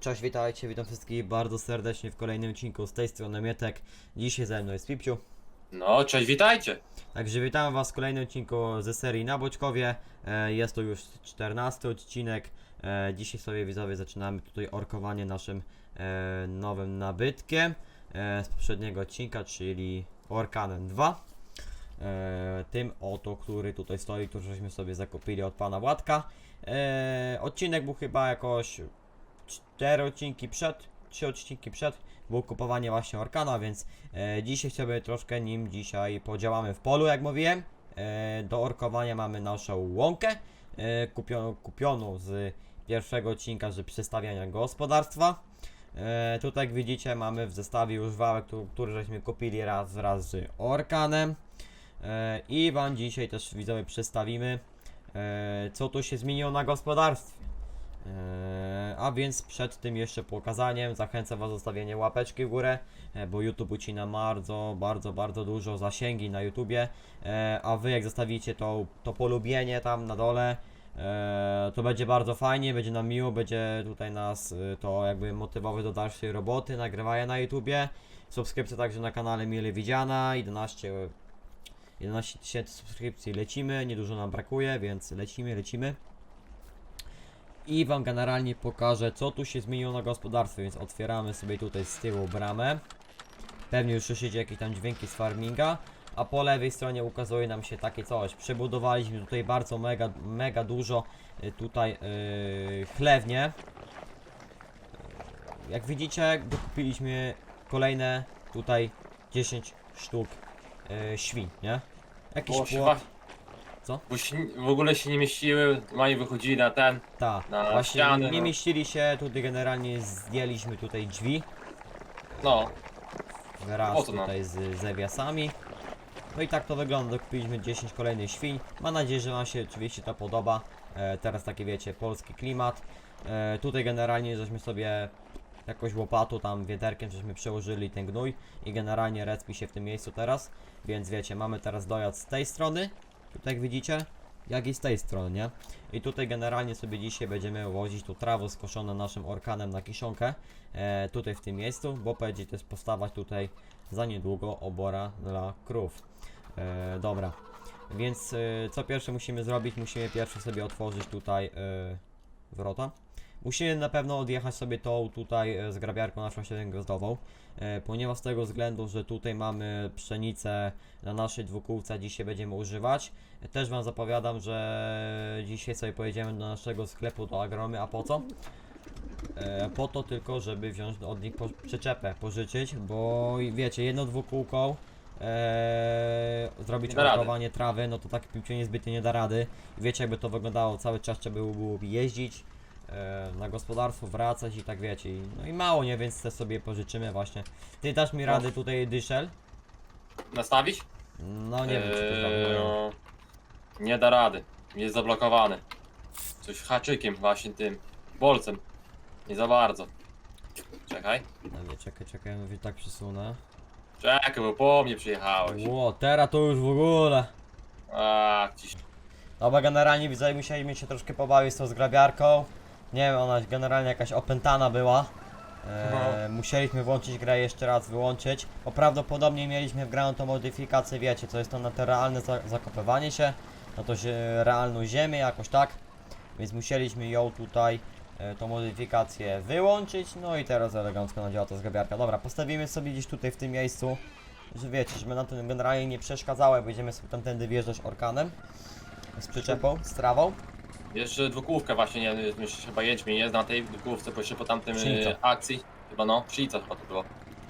Cześć, witajcie, witam wszystkich bardzo serdecznie w kolejnym odcinku z tej strony Mietek. Dzisiaj ze mną jest Pipciu. No, cześć, witajcie. Także witam was w kolejnym odcinku ze serii na Boćkowie. E, Jest to już 14 odcinek. E, Dzisiaj sobie widzowie zaczynamy tutaj orkowanie naszym e, nowym nabytkiem e, z poprzedniego odcinka, czyli Orkanem 2. E, Tym oto, który tutaj stoi, który żeśmy sobie zakupili od pana Władka. E, Odcinek był chyba jakoś 4 odcinki przed, 3 odcinki przed było kupowanie właśnie Orkana, więc e, dzisiaj sobie troszkę nim dzisiaj podziałamy w polu, jak mówiłem. E, do orkowania mamy naszą łąkę, e, kupioną, kupioną z pierwszego odcinka z przestawiania gospodarstwa. E, tutaj jak widzicie mamy w zestawie już wałek, który, który żeśmy kupili raz wraz z Orkanem. E, I Wam dzisiaj też widzowie przedstawimy, e, co tu się zmieniło na gospodarstwie. Eee, A więc przed tym jeszcze pokazaniem zachęcam Was do zostawienia łapeczki w górę, e, bo YouTube ucina bardzo, bardzo, bardzo dużo zasięgi na YouTubie. E, A Wy jak zostawicie to, to polubienie tam na dole, e, to będzie bardzo fajnie, będzie nam miło, będzie tutaj nas y, to jakby motywować do dalszej roboty, nagrywania na YouTubie. Subskrypcja także na kanale mile widziana, 11 11 tysięcy subskrypcji lecimy, niedużo nam brakuje, więc lecimy, lecimy i Wam generalnie pokażę co tu się zmieniło na gospodarstwie, więc otwieramy sobie tutaj z tyłu bramę. Pewnie już słyszycie jakieś tam dźwięki z farminga, a po lewej stronie ukazuje nam się takie coś. Przebudowaliśmy tutaj bardzo mega, mega dużo y, tutaj yy, chlewnie. Yy, Jak widzicie dokupiliśmy kolejne tutaj 10 sztuk yy, świń, nie? Jakiś się płot, Co? Bo się, w ogóle się nie mieściły, mali wychodzili na ten. Tak, Na właśnie ściany, nie no. mieścili się, tutaj generalnie zdjęliśmy tutaj drzwi No, wraz Po co nam? tutaj z zawiasami. No i tak to wygląda, kupiliśmy 10 kolejnych świń. Mam nadzieję, że Wam się oczywiście to podoba. E, teraz taki wiecie, polski klimat. E, tutaj generalnie żeśmy sobie jakoś łopatą tam wiaderkiem żeśmy przełożyli ten gnój i generalnie respi się w tym miejscu teraz. Więc wiecie, mamy teraz dojazd z tej strony, jak widzicie, jak i z tej strony, nie? I tutaj generalnie sobie dzisiaj będziemy wozić tu trawę skoszone naszym orkanem na kiszonkę e, tutaj w tym miejscu, bo będzie też postawać tutaj za niedługo obora dla krów. E, dobra, więc e, co pierwsze musimy zrobić? Musimy pierwsze sobie otworzyć tutaj e, wrota. Musimy na pewno odjechać sobie tą tutaj e, zgrabiarką naszą 7 gwiazdową, e, ponieważ z tego względu, że tutaj mamy pszenicę na naszej dwukółce dzisiaj będziemy używać. Też Wam zapowiadam, że dzisiaj sobie pojedziemy do naszego sklepu do Agromy, a po co? E, po to tylko, żeby wziąć od nich przyczepę, pożyczyć, bo wiecie, jedno dwukółką e, zrobić Nie da rady. markowanie trawy, no to tak piłcie niezbytnie nie da rady. I wiecie jakby to wyglądało, cały czas trzeba było, było jeździć e, na gospodarstwo, wracać i tak wiecie. I, no i mało, nie, więc te sobie pożyczymy właśnie. Ty dasz mi No. rady tutaj dyszel? nastawić? No nie wiem, czy to zrobię. Eee, Nie da rady, jest zablokowany. Coś haczykiem właśnie tym, bolcem. Nie za bardzo. Czekaj. No nie, czekaj, czekaj, mówię tak przesunę. Czekaj, bo po mnie przyjechałeś. Ło, teraz to już w ogóle. A, ciś. Dobra, generalnie widzowie musieliśmy się troszkę pobawić z tą zgrabiarką. Nie wiem, ona generalnie jakaś opętana była. Eee, musieliśmy włączyć grę jeszcze raz wyłączyć, bo prawdopodobnie mieliśmy wgraną tą modyfikację, wiecie, co jest to na te realne za zakopywanie się, na to realną ziemię jakoś tak, więc musieliśmy ją tutaj, e, tą modyfikację wyłączyć, no i teraz elegancko nadziała ta zgrabiarka. Dobra, postawimy sobie gdzieś tutaj w tym miejscu, że wiecie, żeby nam to generalnie nie przeszkadzało, jak będziemy sobie tamtędy wjeżdżać orkanem, z przyczepą, z trawą. Jeszcze dwukółkę właśnie, nie wiem, jeszcze chyba jęczmień jest na tej dwukółce, bo jeszcze po tamtym e, akcji. Chyba no, pszenica chyba to było.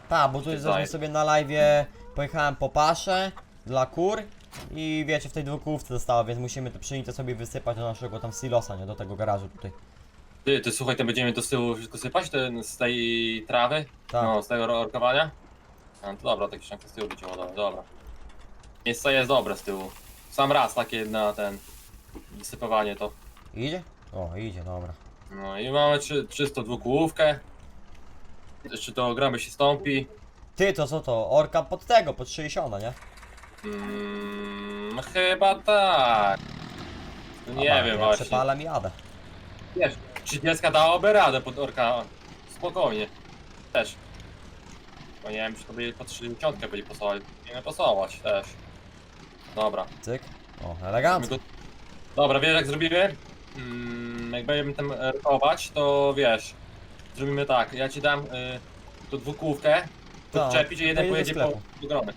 Tak, bo tu się jest zdaje. sobie na live pojechałem po paszę dla kur i wiecie, w tej dwukółce zostało, więc musimy tę pszenicę sobie wysypać do naszego tam silosa, nie? Do tego garażu tutaj. Ty, ty słuchaj, to będziemy z tyłu wszystko sypać ten, z tej trawy? Tak. No, z tego orkowania? A, no to dobra, tak ścianka z tyłu będzie ładować, dobra. Miejsce jest dobre z tyłu. Sam raz takie na ten wysypywanie to. Idzie? O, idzie, dobra. No i mamy czy, czysto dwukółówkę. Jeszcze to gramy się stąpi. Ty, to co to? Orka pod tego, pod 60, nie? Mm, chyba tak. No nie Dobra, wiem ja właśnie. Przepalam i jadę. Wiesz, 30 dałoby radę pod orka. Spokojnie. Też. Bo nie wiem, czy to by po 30 byli posłali. Nie pasować też. Dobra. Cyk. O, My elegancko. go... Dobra, wiesz jak zrobimy? Mm, jak będziemy tam rokować, to wiesz. Zrobimy tak, ja ci dam y, tu dwukółkę, Tak, podczepić, a jeden to do pojedzie po sklepu. do gromy.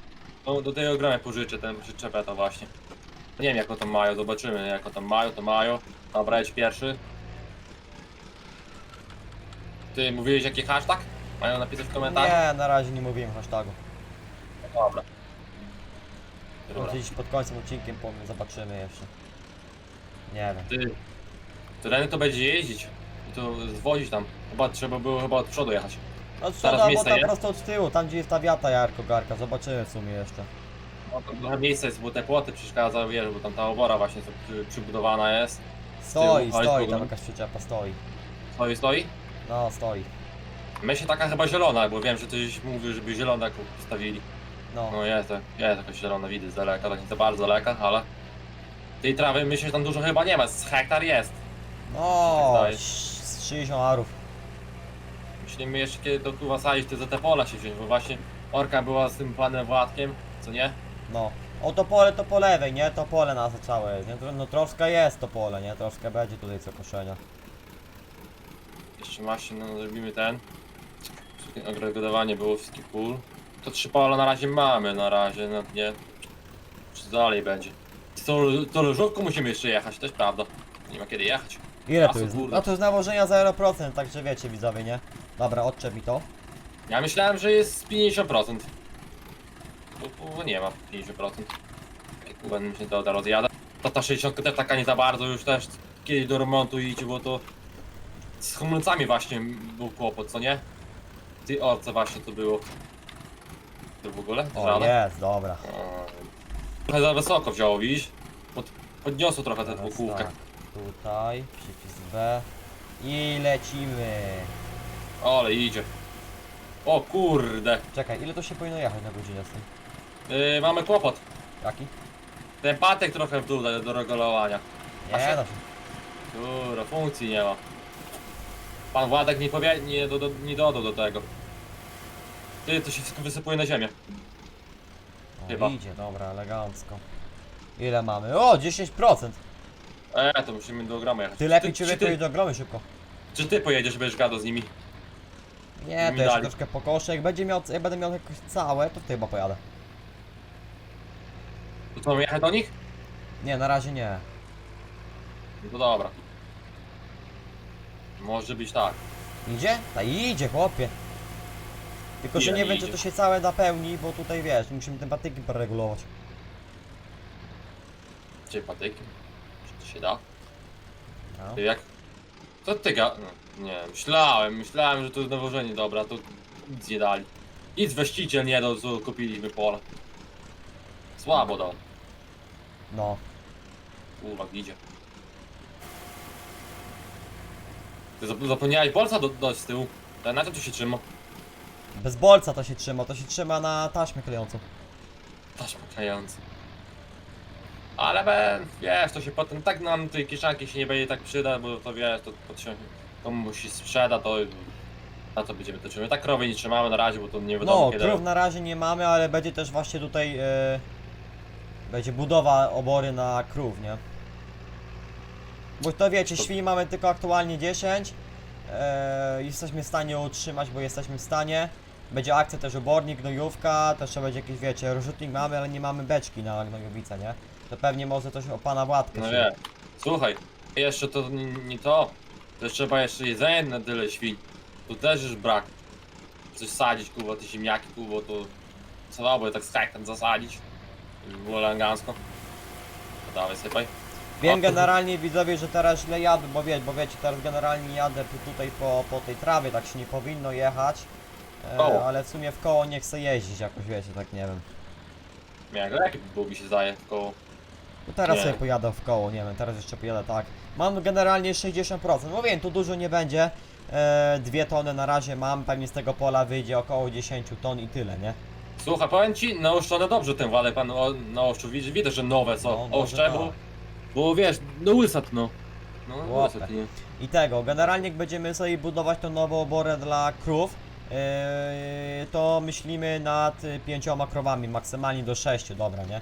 Do, do tej ogromej pożyczę ten przyczepę to właśnie. Nie wiem jak o tam mają, zobaczymy jak o tam mają, to mają. Dobra, jedź pierwszy. Ty mówiłeś jaki hashtag? Mają napisać w komentarzu? Nie, na razie nie mówiłem hashtagu. Dobra. Dobra. Może gdzieś pod końcem odcinkiem powiem, zobaczymy jeszcze. Nie wiem. Ty, tereny to będzie jeździć i to zwozić tam. Chyba trzeba było chyba od przodu jechać. No co, bo miejsce tam jest? prosto od tyłu, tam gdzie jest ta wiata Jarko Garka, zobaczymy w sumie jeszcze. No to trochę miejsca jest, bo te płoty przeszkadzają, wiesz, bo tam ta obora właśnie co przy, przybudowana jest. Stoi, stoi, tam jakaś przyczepa stoi. Stoi, stoi. No, stoi. Myślę taka chyba zielona, bo wiem, że ktoś mówił, żeby zielona postawili. No, No jest, jest jakaś zielona, widzę z daleka, tak nie za bardzo daleka, ale... Tej trawy myślę, że tam dużo chyba nie ma, z hektar jest. no, zdaje. z 60 arów. Myślimy jeszcze kiedy to kurwa sadzić, to za te pola się wziąć, bo właśnie Orka była z tym panem Władkiem, co nie? No. O to pole to po lewej, nie? To pole na całe jest, nie? Tro- No troszkę jest to pole, nie? Troszkę będzie tutaj co koszenia. Jeszcze właśnie, no zrobimy ten. Agregowanie było wszystkich pól. To trzy pola na razie mamy, na razie, no nie. Czy dalej będzie? To, to leżówką musimy jeszcze jechać, to jest prawda. Nie ma kiedy jechać. Ile tu jest? kurde. No to jest nałożenia 0%, także wiecie widzowie, nie? Dobra, odczep mi to. Ja myślałem, że jest 50%. Bo, bo nie ma 50%. Jak będę mi się to rozjada. To ta 60 też taka nie za bardzo już też kiedyś do remontu idzie, bo to z hamulcami właśnie był kłopot, co nie? Ty o co właśnie to było? To w ogóle? O, Żadne? jest, dobra. Trochę za wysoko wzięło, widzisz? Pod, podniosło trochę tę Teraz dwukółkę. tak, tutaj, przycisk B i lecimy. Ale idzie. O kurde. Czekaj, ile to się powinno jechać na godzinę z tym? Yy, mamy kłopot. Jaki? Ten patek trochę w dół do, do regulowania. A Nie się- no, Kurwa, funkcji nie ma. Pan Władek nie, powie, nie, do, do, nie dodał do tego. Ty, to się wszystko wysypuje na ziemię. Chyba. o, idzie, dobra, elegancko. Ile mamy? O, 10%! E, to musimy do gromy jechać. Ty lepiej czy, człowieku ty, do gromy szybko. czy ty pojedziesz, będziesz gadał z nimi? Nie, mi to jeszcze dali. troszkę pokoszę. Jak będzie miał, jak będę miał jakoś całe, to ty chyba pojadę. To co, mamy jechać do nich? Nie, na razie nie. No to dobra. Może być tak. Idzie? Ta idzie, chłopie. Tylko, że Ile nie wiem, czy idzie? to się całe napełni, bo tutaj wiesz, musimy te patyki poregulować. Czy patyki? Czy to się da? No. Ty jak? Co ty ga... No, nie, myślałem, myślałem, że to jest nawożenie dobra, to nic nie dali. Nic właściciel nie dał, co kupiliśmy pole. Słabo dał. no. Kurwa, idzie. Ty zap- zapomniałeś bolca do, dać z tyłu. Na czym tu się trzyma? Bez bolca to się trzyma, to się trzyma na taśmę klejącą. Taśma klejąca. Ale wiesz, to się potem tak nam tej kieszanki się nie będzie tak przyda, bo to wiesz, to podsiądzie. Komuś się sprzeda, to na to będziemy to trzymać. Tak krowy nie trzymamy na razie, bo to nie wiadomo No, kiedy. krów na razie nie mamy, ale będzie też właśnie tutaj e, będzie budowa obory na krów, nie? Bo to wiecie, świni mamy tylko aktualnie 10. E, jesteśmy w stanie utrzymać, bo jesteśmy w stanie. Będzie akcja też obornik, gnojówka, też trzeba będzie jakiś, wiecie, rozrzutnik mamy, ale nie mamy beczki na gnojowice, nie? To pewnie może coś o pana Władkę No się- nie. Słuchaj, jeszcze to nie, nie to. To trzeba jeszcze jedzenie na tyle świń. Tu też już brak. Coś sadzić, kurwa, te ziemniaki, kurwa, to co dałoby tak z hektar zasadzić. Żeby było elegancko. To dawaj, sypaj. Wiem generalnie widzowie, że teraz źle jadę, bo wiecie, bo wiecie, teraz generalnie jadę tu- tutaj po, po tej trawie, tak się nie powinno jechać. Koło. E, ale w sumie w koło nie chcę jeździć jakoś, wiecie, tak nie wiem. Jak lepiej by było mi się zdaje, tylko No teraz Nie. sobie pojadę w koło, nie wiem, teraz jeszcze pojadę tak. Mam generalnie 60%, no wiem, tu dużo nie będzie. E, dwie tony na razie mam, pewnie z tego pola wyjdzie około 10 ton i tyle, nie? Słuchaj, powiem ci, naoszczone dobrze ten Władek pan o- naoszczył, widzisz, widać, że nowe są, No, może oszcze, bo, tak. Bo wiesz, no łysat no, No, Łapę. nie. I tego, generalnie jak będziemy sobie budować tą nową oborę dla krów, yy, to myślimy nad y, pięcioma krowami, maksymalnie do sześciu, dobra, nie?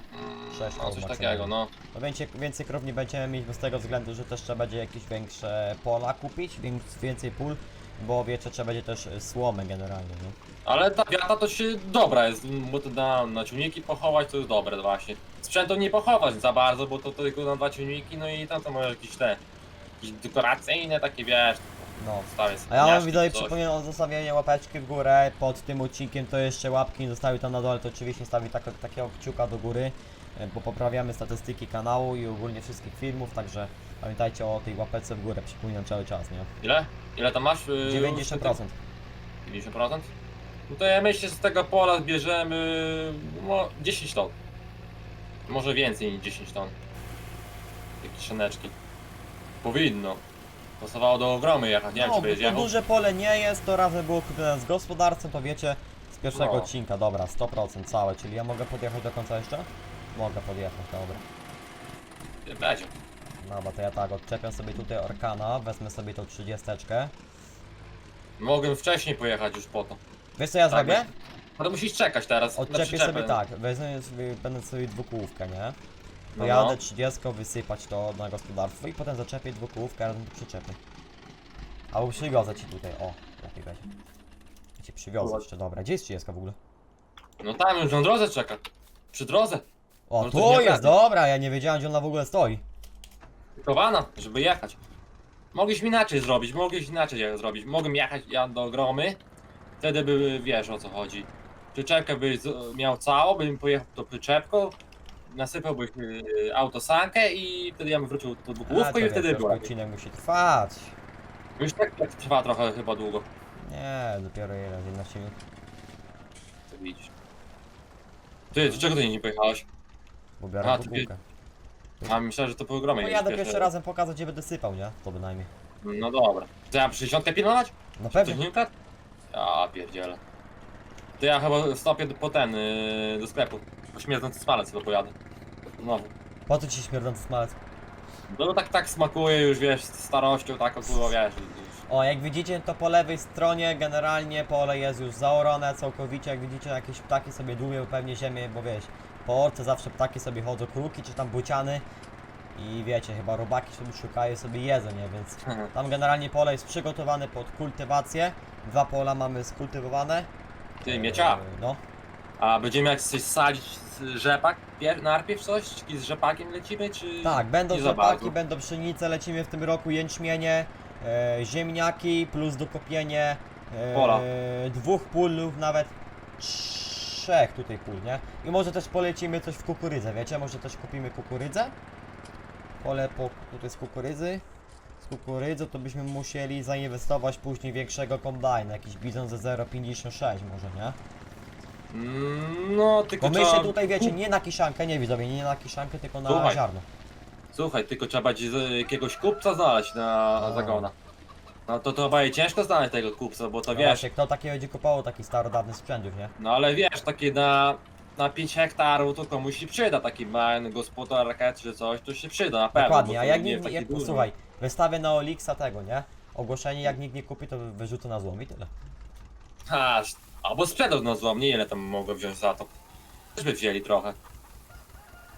Sześć no, coś maksymalnie. takiego, no. To więcej, więcej krów nie będziemy mieć, bo z tego względu, że też trzeba będzie jakieś większe pola kupić, więc więcej pól, bo wiecie, trzeba będzie też y, słomy generalnie, nie? Ale ta wiata to się dobra jest, bo to na, na ciągniki pochować to jest dobre właśnie. Sprzętu nie pochować za bardzo, bo to tylko na dwa ciągniki, no i tam to może jakieś te, jakieś dekoracyjne takie, wiesz, No. stare A ja wam spiniaczki widzowie przypominam o zostawieniu łapeczki w górę pod tym odcinkiem, to jeszcze łapki nie zostały tam na dole, to oczywiście stawi tak, takiego kciuka do góry, e, bo poprawiamy statystyki kanału i ogólnie wszystkich filmów, także pamiętajcie o tej łapeczce w górę, przypominam cały czas, nie? Ile? Ile tam masz? yy, 90%. 90%? No to ja myślę, że z tego pola zbierzemy no, 10 ton. Może więcej niż 10 ton. Takie szyneczki. Powinno. Pasowało do ogromy jechać, nie wiem No, czy to jechał. duże pole nie jest, to razem było kupione z gospodarstwem, to wiecie, z pierwszego No. odcinka, dobra, 100% całe, czyli ja mogę podjechać do końca jeszcze? Mogę podjechać, dobra. Będzie. Dobra, to ja tak, odczepiam sobie tutaj Orkana, wezmę sobie tą 30. Mogłem wcześniej pojechać już po to. Wiesz co ja Tak, zrobię? No to musisz czekać teraz. na Odczepię przyczepę. sobie tak, wezmę sobie, będę sobie dwukółówkę, nie? No, Pojadę no. 30, wysypać to na gospodarstwo i potem zaczepię dwukółówkę razem do przyczepy. Albo przywiozę ci tutaj, o, lepiej będzie. Ja cię przywiozę Dobra. jeszcze, dobra. Gdzie jest 30 w ogóle? No tam już na drodze czeka. Przy drodze. O, No to tu nie jest, dobra, ja nie wiedziałem gdzie ona w ogóle stoi. Kowana, żeby jechać. Mogliśmy inaczej zrobić, mogliśmy inaczej je- zrobić. Mogłem jechać ja do gromy, wtedy by wiesz o co chodzi. Przyczepkę byś z- miał całą, bym pojechał to przyczepką, nasypałbyś y, autosankę i wtedy ja bym wrócił do A, to i wiesz, wtedy troszkę odcinek musi trwać. Już tak, tak trwa trochę chyba długo. Nie, dopiero ile, 11 minut. To widzisz. Ty, do czego ty nie pojechałeś? Bo biorę A, ty. A myślałem, że to po gromie No jadę pierwszy pierwszy razem pokazać gdzie będę sypał, nie? To bynajmniej. No dobra. To ja 60 pilnować? No Coś pewnie. nie ukradł? Ja pierdzielę. To ja chyba wstopię do- po ten, yy, do sklepu. Po śmierdzący smalec chyba pojadę. Znowu. Po co ci śmierdzący smalec? No tak, tak smakuje już, wiesz, z starością, tak kurwa, wiesz. O, jak widzicie, to po lewej stronie generalnie pole jest już zaorane całkowicie. Jak widzicie, jakieś ptaki sobie dłubią pewnie ziemię, bo wiesz, po orce zawsze ptaki sobie chodzą, kruki czy tam buciany. I wiecie, chyba robaki sobie szukają, sobie jedzą, nie? Więc tam generalnie pole jest przygotowane pod kultywację. Dwa pola mamy skultywowane. Ty, miecia. Eee, No. A będziemy jak coś sadzić z rzepak? Pier- Najpierw coś? I z rzepakiem lecimy, czy... Tak, będą nie za rzepaki, bardzo? będą pszenice, lecimy w tym roku jęczmienie, e, ziemniaki plus dokopienie e, Pola. dwóch pól lub nawet trzech tutaj pól, nie? I może też polecimy coś w kukurydzę, wiecie? Może też kupimy kukurydzę. Pole po, tutaj z kukurydzy. Z kukurydzy to byśmy musieli zainwestować później większego kombajna, jakiś bizon ze 0,56 może, nie? Mm, No, tylko Bo my się trzeba- tutaj, wiecie, nie na kiszankę, nie widzowie, nie na kiszankę, tylko na Słuchaj. ziarno. Słuchaj, tylko trzeba z- jakiegoś kupca znaleźć na A. zagona. No to to chyba i ciężko znaleźć tego kupca, bo to No wiesz, właśnie, kto takie będzie kupował taki starodawny sprzęt nie? No ale wiesz, takie na, na 5 hektarów to komuś się przyda taki małe gospodarka czy coś, to się przyda na pewno. Dokładnie, bo a to jak nie nikt, jak, taki duży. słuchaj, wystawię na Olixa tego, nie? Ogłoszenie, jak nikt nie kupi, to wy- wyrzucę na złom i tyle. Ha, albo sprzedał na złom, nie ile tam mogę wziąć za to. Też by wzięli trochę.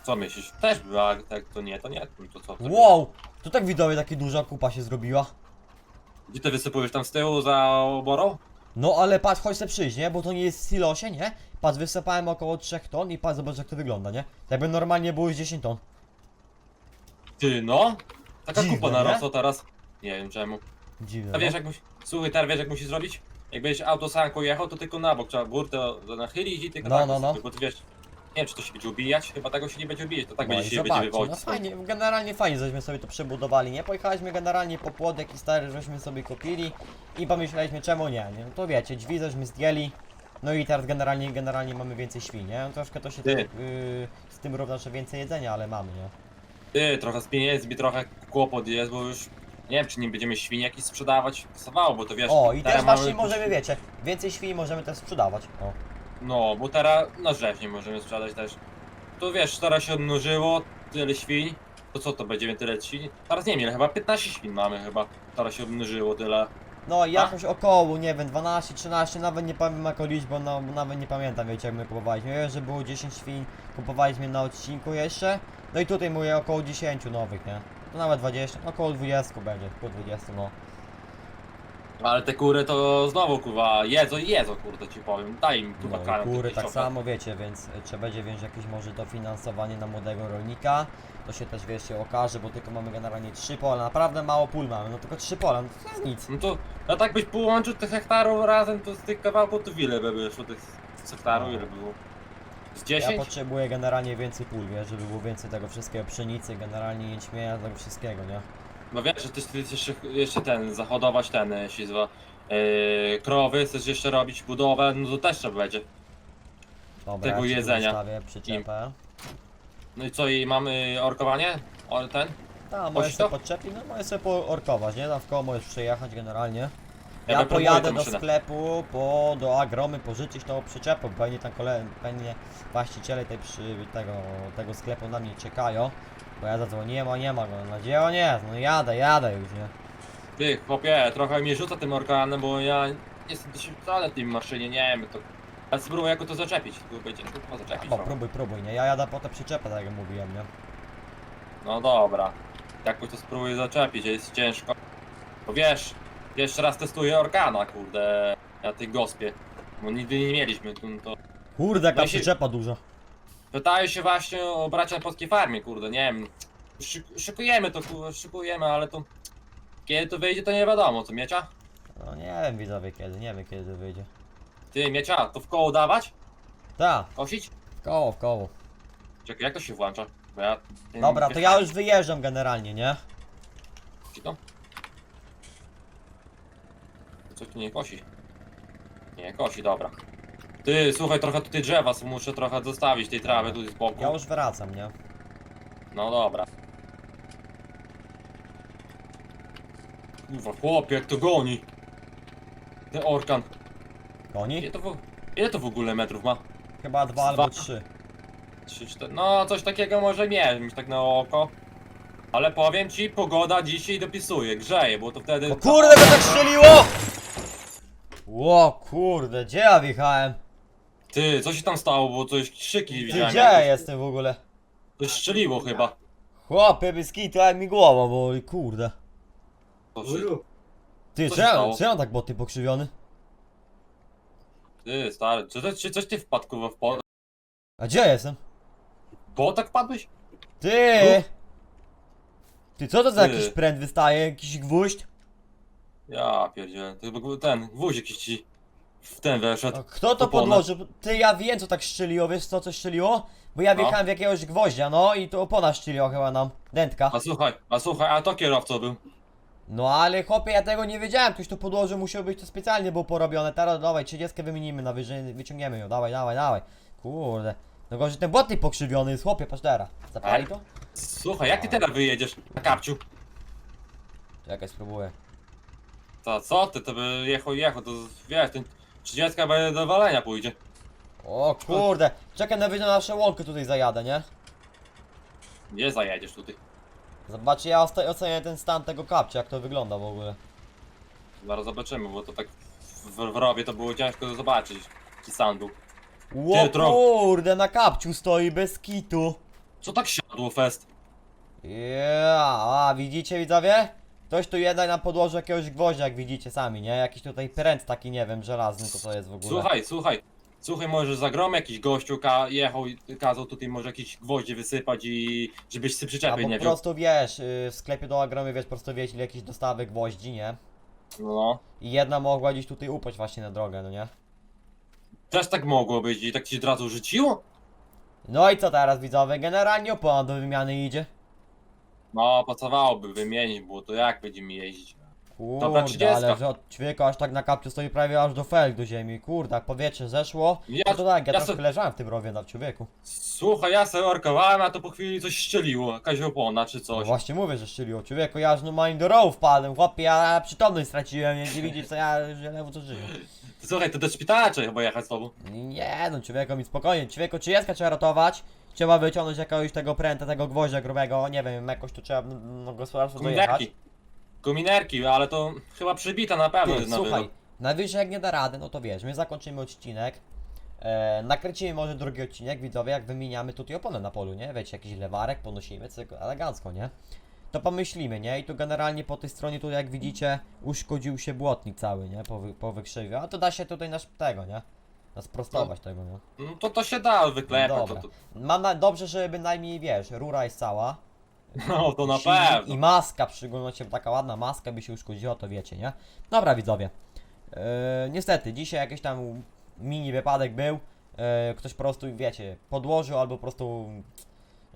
Co myślisz? Też by, a tak to nie, to nie, to co? To Wow! To tak widzowie, taka duża kupa się zrobiła. Gdzie ty wysypujesz tam z tyłu za oborą? No ale patrz, chodź se przyjść, nie? Bo to nie jest w silosie, nie? Patrz, wysypałem około 3 ton i patrz, zobacz jak to wygląda, nie? Jakby normalnie było już 10 ton. Ty no? Taka Dziwne, kupa nie? narosła teraz. Nie wiem czemu. Dziwne, A wiesz no. jak musi... Słuchaj, teraz wiesz jak musisz zrobić? Jakbyś autosanką jechał, to tylko na bok trzeba burtę nachylić i tylko No, tak no, no. wysypać, Bo ty wiesz, wiem czy to się będzie ubijać, chyba tego się nie będzie ubijać, to tak No będzie się zobaczcie, będzie wywodzić. no fajnie, generalnie fajnie, żeśmy sobie to przebudowali, nie? Pojechaliśmy generalnie po płodek i stary, żeśmy sobie kupili i pomyśleliśmy czemu nie, nie? No to wiecie, drzwi żeśmy zdjęli, no i teraz generalnie, generalnie mamy więcej świń, nie? No troszkę to się Ty. yy, z tym równa, że więcej jedzenia, ale mamy, nie? Ty, trochę z pieniędzmi, trochę kłopot jest, bo już nie wiem czy nie będziemy świń jakiś sprzedawać, pasowało, bo to wiesz... O, i teraz też mamy- właśnie możemy, wiecie, więcej świń możemy też sprzedawać, o. No, bo teraz na drzew nie możemy sprzedać też. To wiesz, teraz się odmnożyło, tyle świń, To co to będzie tyle świn? Teraz nie wiem, ile, chyba 15 świn mamy chyba. Teraz się obniżyło tyle. No jakoś około, nie wiem, 12, 13, nawet nie pamiętam jaką liczbę, no bo nawet nie pamiętam, wiecie jak my kupowaliśmy. Wiem, że było 10 świn, kupowaliśmy na odcinku jeszcze. No i tutaj mówię około 10 nowych, nie? To nawet 20, około 20 będzie, około 20 no. Ale te kury to znowu kurwa jedzą i jedzą kurde ci powiem. Daj im kurwa No karę. i kury tak samo wiecie, więc y, trzeba będzie wziąć jakieś może dofinansowanie na młodego rolnika. To się też wiesz się okaże, bo tylko mamy generalnie 3 pola, naprawdę mało pól mamy, no tylko 3 pola, no to jest nic. No to, no tak byś połączył tych hektarów razem, to z tych kawałków to ile by wyszło tych z hektarów, ile by było? Z Ja 10? potrzebuję generalnie więcej pól, wiesz, żeby było więcej tego wszystkiego, pszenicy, generalnie jęczmienia, tego wszystkiego, nie? No wiesz, że ty chcesz jeszcze, jeszcze ten, zahodować ten, e, się nazywa, yy, krowy, chcesz jeszcze robić budowę, no to też trzeba będzie. Dobra, Tego ja jedzenia. Przyczepę. No i co, i mamy orkowanie? O, ten? Tak, możesz to? sobie podczepić, no możesz sobie poorkować, nie? Tam w koło możesz przejechać generalnie. Ja wypróbuję pojadę tą do maszynę. sklepu, po, do Agromy pożyczyć tą przyczepę, bo pewnie tam kole, pewnie właściciele tej przy, tego, tego sklepu na mnie czekają. Bo ja zadzwoniłem, a nie ma go, na gdzie on jest? No jadę, jadę już, nie? Ty, chłopie, trochę mnie rzuca tym orkanem, bo ja nie jestem dość wcale w tej maszynie, nie wiem, to... Ale spróbuję jako to zaczepić, tu będzie trudno zaczepić O, trochę. próbuj, próbuj, nie? Ja jadę po tę przyczepę, tak jak mówiłem, nie? No dobra. Jakoś to spróbuję zaczepić, a jest ciężko. Bo wiesz, jeszcze raz testuję organa, kurde, na tej gospie. Bo nigdy nie mieliśmy, tu to... Kurde, jaka No się- przyczepa duża. Pytają się właśnie o bracia na polskiej farmie, kurde, nie wiem. Szyk szykujemy to, kurde, szykujemy, ale to... Kiedy to wyjdzie, to nie wiadomo, co, Miecia? No nie wiem widzowie kiedy, nie wiem kiedy to wyjdzie. Ty, Miecia, to w koło dawać? Ta, Kosić? w koło, w koło. Czekaj, jak to się włącza? Bo ja... nie Dobra, wiem, to ja już wyjeżdżam generalnie, nie? Ci to? Coś tu nie kosi. Nie kosi, dobra. Ty, słuchaj, trochę tutaj drzewa, są, muszę trochę zostawić tej trawy tutaj z boku. Ja już wracam, nie? No dobra. Kurwa, chłopie, jak to goni. Ten orkan. Koni? Ile to, w... Ile to w ogóle metrów ma? Chyba dwa Dwa. albo trzy. 3, 4... No, coś takiego może mieć, tak na oko. Ale powiem ci, pogoda dzisiaj dopisuje, grzeje, bo to wtedy... O kurde, go tak strzeliło! Ło, kurde, gdzie ja wjechałem? Ty, co się tam stało, bo coś krzyki Ty, widziałem. gdzie ja jakieś. jestem w ogóle? Coś strzeliło chyba. Chłopie, biskit, jak mi głowa boli, kurde. To się... Ty, Co się czemu, stało? czemu tak boty pokrzywiony? Ty, stary, czy, to, czy coś ty wpadł kurwa w po... A gdzie ja jestem? Bo tak wpadłeś? Ty! Ty, co to za Ty. jakiś pręt wystaje? Jakiś gwóźdź? Ja pierdzielę, to chyba ten, gwóźdź jakiś ci w ten weszedł. Kto to Oponę. podłożył? Ty, ja wiem co tak strzeliło, wiesz co, co strzeliło? Bo ja No. wjechałem w jakiegoś gwoździa, no i to opona strzeliła chyba nam, dętka. A słuchaj, a słuchaj, a to kierowca był. No ale chłopie, ja tego nie wiedziałem, ktoś to podłożył, musiał być to specjalnie było porobione. Teraz dawaj, 30 wymienimy na wyżej, wyciągniemy ją, dawaj, dawaj, dawaj. Kurde. No gorzej ten tej pokrzywiony jest, chłopie, patrz teraz. Zapali to? Słuchaj, jak ty teraz wyjedziesz na kapciu? Czekaj, spróbuję. To co ty, to by jechał, jechał, to wiesz, ten 30 będzie do walenia pójdzie. O kurde, czekaj, na na nasze łąkę tutaj zajadę, nie? Nie zajedziesz tutaj. Zobaczcie, ja osta- ocenię ten stan tego kapcia, jak to wygląda w ogóle. Zaraz zobaczymy, bo to tak w, w rowie to było ciężko zobaczyć. Jaki stan był. Ło Ty, tro- kurde, na kapciu stoi bez kitu. Co tak siadło fest? Yeah, a widzicie widzowie? Ktoś tu jednak na podłożył jakiegoś gwoździa, jak widzicie sami, nie? Jakiś tutaj pręt taki, nie wiem, żelazny to co jest w ogóle. Słuchaj, słuchaj. Słuchaj, może za grom jakiś gościu ka jechał i kazał tutaj może jakieś gwoździe wysypać i żebyś sobie przyczepy Albo nie po wziął. prostu wiesz, y, w sklepie do agromy wiesz, po prostu wieźli jakieś dostawy gwoździ, nie? No. I jedna mogła gdzieś tutaj upaść właśnie na drogę, no nie? Też tak mogło być i tak ci od razu rzuciło? No i co teraz widzowie? Generalnie opona do wymiany idzie. No, pasowałoby wymienić, bo to jak będziemy jeździć? Dobra, Kurde, 30. ale że od człowieka aż tak na kapciu stoi prawie aż do felg do ziemi. Kurde, jak powietrze zeszło, Ja, no to tak, ja, ja troszkę se- leżałem w tym rowie na człowieku. Słuchaj, ja sobie orkowałem, a to po chwili coś szczeliło, jakaś opona czy No coś. właśnie mówię, że szczeliło człowieku, ja aż normalnie do rowu wpadłem, chłopie, ja przytomność straciłem, nie, nie widzisz co ja, że lewo co żyję. Słuchaj, to do szpitala trzeba chyba jechać z tobą. Nie no, człowieku mi spokojnie, człowieku 30 trzeba ratować trzeba wyciągnąć jakiegoś tego pręta, tego gwoździa grubego, nie wiem, jakoś tu trzeba no, gospodarstwo dojechać. Kominerki, ale to chyba przybita na pewno Ty, jest na słuchaj, wylot. najwyżej jak nie da rady, no to wiesz, my zakończymy odcinek, e, nakręcimy może drugi odcinek, widzowie, jak wymieniamy tutaj oponę na polu, nie? Wiecie, jakiś lewarek ponosimy, cyk, elegancko, nie? To pomyślimy, nie? I tu generalnie po tej stronie, tu jak widzicie, uszkodził się błotnik cały, nie? Po, wy, po wykrzywiu, a to da się tutaj nasz tego, nie? No sprostować tego, nie? No to to się da wyklepać. To, Dobra. to, Mam na, dobrze, żeby bynajmniej, wiesz, rura jest cała, no to na silnik pewno. I maska, w szczególności taka ładna maska by się uszkodziła, to wiecie, nie? Dobra, widzowie. Yy, niestety, dzisiaj jakiś tam mini wypadek był. Yy, ktoś po prostu, wiecie, podłożył albo po prostu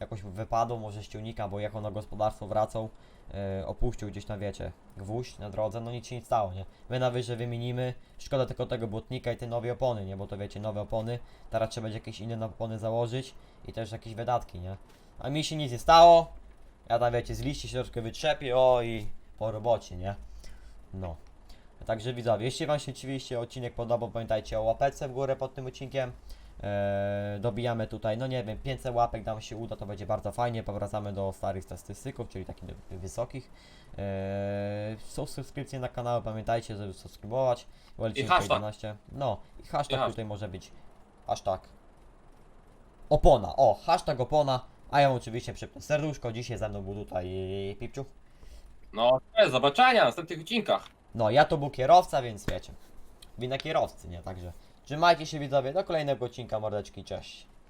jakoś wypadł, może z ciągnika, bo jechał na gospodarstwo, wracał. Yy, opuścił gdzieś tam, wiecie, gwóźdź na drodze, no nic się nie stało, nie? My najwyżej wymienimy. Szkoda tylko tego błotnika i tej nowej opony, nie? Bo to wiecie, nowe opony. Teraz trzeba będzie jakieś inne opony założyć i też jakieś wydatki, nie? A mi się nic nie stało. Ja tam wiecie, z liści się troszkę wytrzepię, o i po robocie, nie? No. Także widzowie, jeśli Wam się oczywiście odcinek podobał, pamiętajcie o łapeczce w górę pod tym odcinkiem. Eee, dobijamy tutaj, no nie wiem, 500 łapek nam się uda, to będzie bardzo fajnie. Powracamy do starych statystyków, czyli takich wysokich. Eee, są subskrypcje na kanał, pamiętajcie, żeby subskrybować. Bo odcinka hashtag. 11. No, i hashtag I hashtag. tutaj może być. Hashtag. Opona, o, hashtag opona. A ja oczywiście przypnę serduszko. Dzisiaj ze mną był tutaj Pipciu. No, cześć, zobaczenia w następnych odcinkach. No, ja to był kierowca, więc wiecie. Wina kierowcy, nie? Także trzymajcie się widzowie. Do kolejnego odcinka, mordeczki. Cześć.